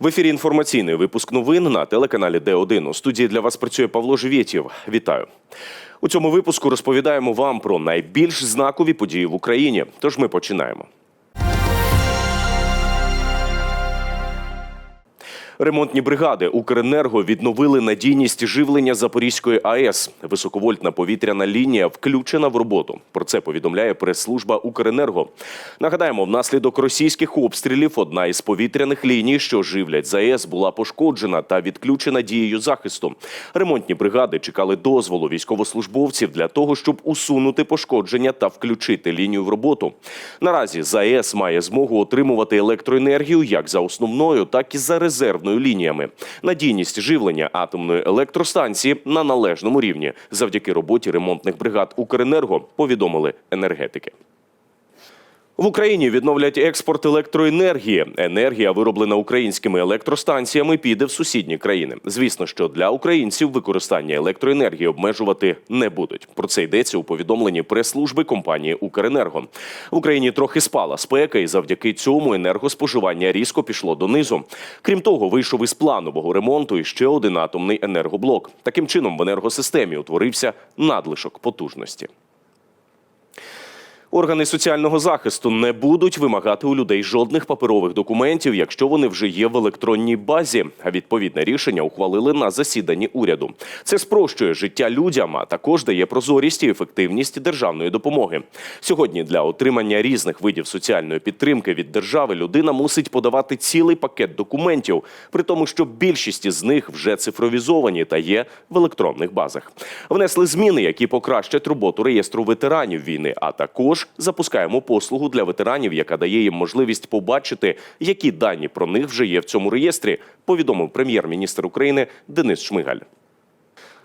В ефірі інформаційний випуск новин на телеканалі Д1. У студії для вас працює Павло Живєтєв. Вітаю. У цьому випуску розповідаємо вам про найбільш знакові події в Україні. Тож ми починаємо. Ремонтні бригади Укренерго відновили надійність живлення Запорізької АЕС. Високовольтна повітряна лінія включена в роботу. Про це повідомляє прес-служба Укренерго. Нагадаємо, внаслідок російських обстрілів одна із повітряних ліній, що живлять ЗАЕС, була пошкоджена та відключена дією захисту. Ремонтні бригади чекали дозволу військовослужбовців для того, щоб усунути пошкодження та включити лінію в роботу. Наразі ЗАЕС має змогу отримувати електроенергію як за основною, так і за резервною лініями. Надійність живлення атомної електростанції на належному рівні завдяки роботі ремонтних бригад Укренерго повідомили енергетики. В Україні відновлять експорт електроенергії. Енергія, вироблена українськими електростанціями, піде в сусідні країни. Звісно, що для українців використання електроенергії обмежувати не будуть. Про це йдеться у повідомленні прес-служби компанії Укренерго. В Україні трохи спала спека, і завдяки цьому енергоспоживання різко пішло донизу. Крім того, вийшов із планового ремонту і ще один атомний енергоблок. Таким чином в енергосистемі утворився надлишок потужності. Органи соціального захисту не будуть вимагати у людей жодних паперових документів, якщо вони вже є в електронній базі. А відповідне рішення ухвалили на засіданні уряду. Це спрощує життя людям, а також дає прозорість і ефективність державної допомоги. Сьогодні для отримання різних видів соціальної підтримки від держави людина мусить подавати цілий пакет документів, при тому, що більшість із них вже цифровізовані та є в електронних базах. Внесли зміни, які покращать роботу реєстру ветеранів війни, а також запускаємо послугу для ветеранів, яка дає їм можливість побачити, які дані про них вже є в цьому реєстрі. Повідомив прем'єр-міністр України Денис Шмигаль.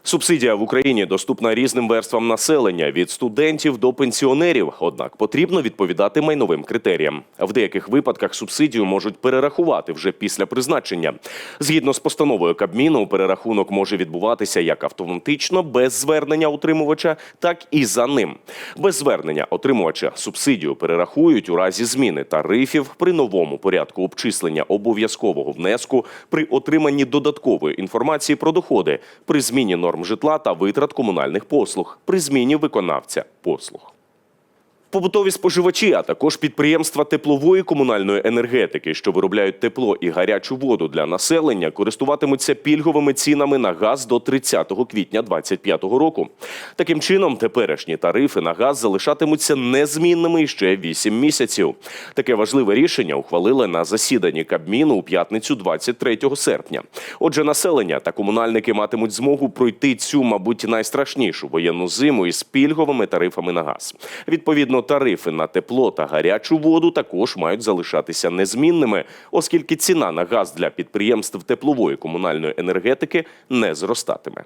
Субсидія в Україні доступна різним верствам населення від студентів до пенсіонерів. Однак потрібно відповідати майновим критеріям. В деяких випадках субсидію можуть перерахувати вже після призначення. Згідно з постановою Кабміну, перерахунок може відбуватися як автоматично без звернення утримувача, так і за ним. Без звернення отримувача субсидію перерахують у разі зміни тарифів при новому порядку обчислення обов'язкового внеску при отриманні додаткової інформації про доходи, при зміні норм житла та витрат комунальних послуг, при зміні виконавця послуг. Побутові споживачі, а також підприємства теплової комунальної енергетики, що виробляють тепло і гарячу воду для населення, користуватимуться пільговими цінами на газ до 30 квітня 2025 року. Таким чином, теперішні тарифи на газ залишатимуться незмінними ще 8 місяців. Таке важливе рішення ухвалили на засіданні Кабміну у п'ятницю 23 серпня. Отже, населення та комунальники матимуть змогу пройти цю, мабуть, найстрашнішу воєнну зиму із пільговими тарифами на газ. Відповідно, тарифи на тепло та гарячу воду також мають залишатися незмінними, оскільки ціна на газ для підприємств теплової комунальної енергетики не зростатиме.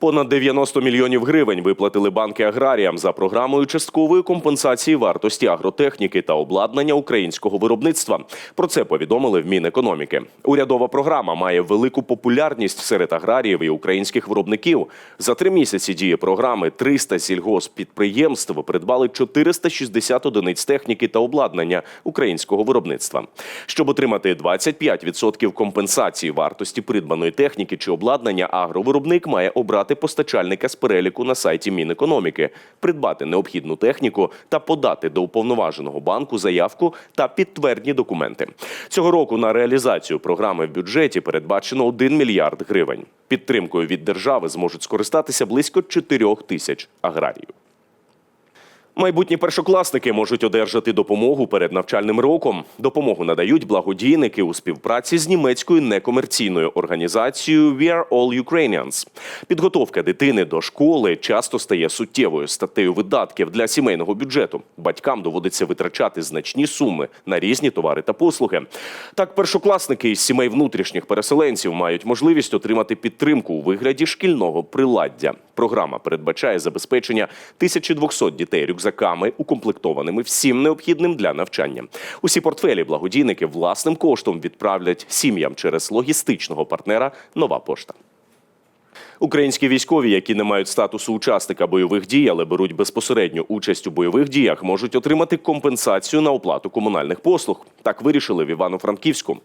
Понад 90 мільйонів гривень виплатили банки аграріям за програмою часткової компенсації вартості агротехніки та обладнання українського виробництва. Про це повідомили в Мінекономіки. Урядова програма має велику популярність серед аграріїв і українських виробників. За три місяці дії програми 300 сільгосппідприємств придбали 460 одиниць техніки та обладнання українського виробництва. Щоб отримати 25% компенсації вартості придбаної техніки чи обладнання, агровиробник має обрати постачальника з переліку на сайті Мінекономіки, придбати необхідну техніку та подати до уповноваженого банку заявку та підтвердні документи. Цього року на реалізацію програми в бюджеті передбачено 1 мільярд гривень. Підтримкою від держави зможуть скористатися близько 4 тисяч аграріїв. Майбутні першокласники можуть одержати допомогу перед навчальним роком. Допомогу надають благодійники у співпраці з німецькою некомерційною організацією We Are All Ukrainians. Підготовка дитини до школи часто стає суттєвою статтею видатків для сімейного бюджету. Батькам доводиться витрачати значні суми на різні товари та послуги. Так, першокласники із сімей внутрішніх переселенців мають можливість отримати підтримку у вигляді шкільного приладдя. Програма передбачає забезпечення 1200 дітей рюкзаками, укомплектованими всім необхідним для навчання. Усі портфелі благодійники власним коштом відправлять сім'ям через логістичного партнера Нова пошта. Українські військові, які не мають статусу учасника бойових дій, але беруть безпосередню участь у бойових діях, можуть отримати компенсацію на оплату комунальних послуг. Так вирішили в Івано-Франківську.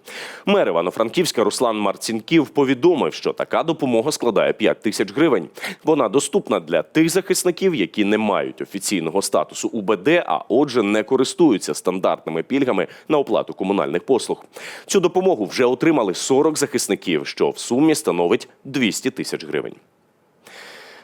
Мер Івано-Франківська Руслан Марцінків повідомив, що така допомога складає 5 тисяч гривень. Вона доступна для тих захисників, які не мають офіційного статусу УБД, а отже, не користуються стандартними пільгами на оплату комунальних послуг. Цю допомогу вже отримали 40 захисників, що в сумі становить 200 тисяч гривень.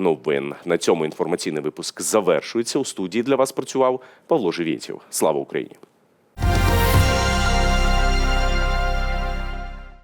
новин. На цьому інформаційний випуск завершується. У студії для вас працював Павло Живітів. Слава Україні!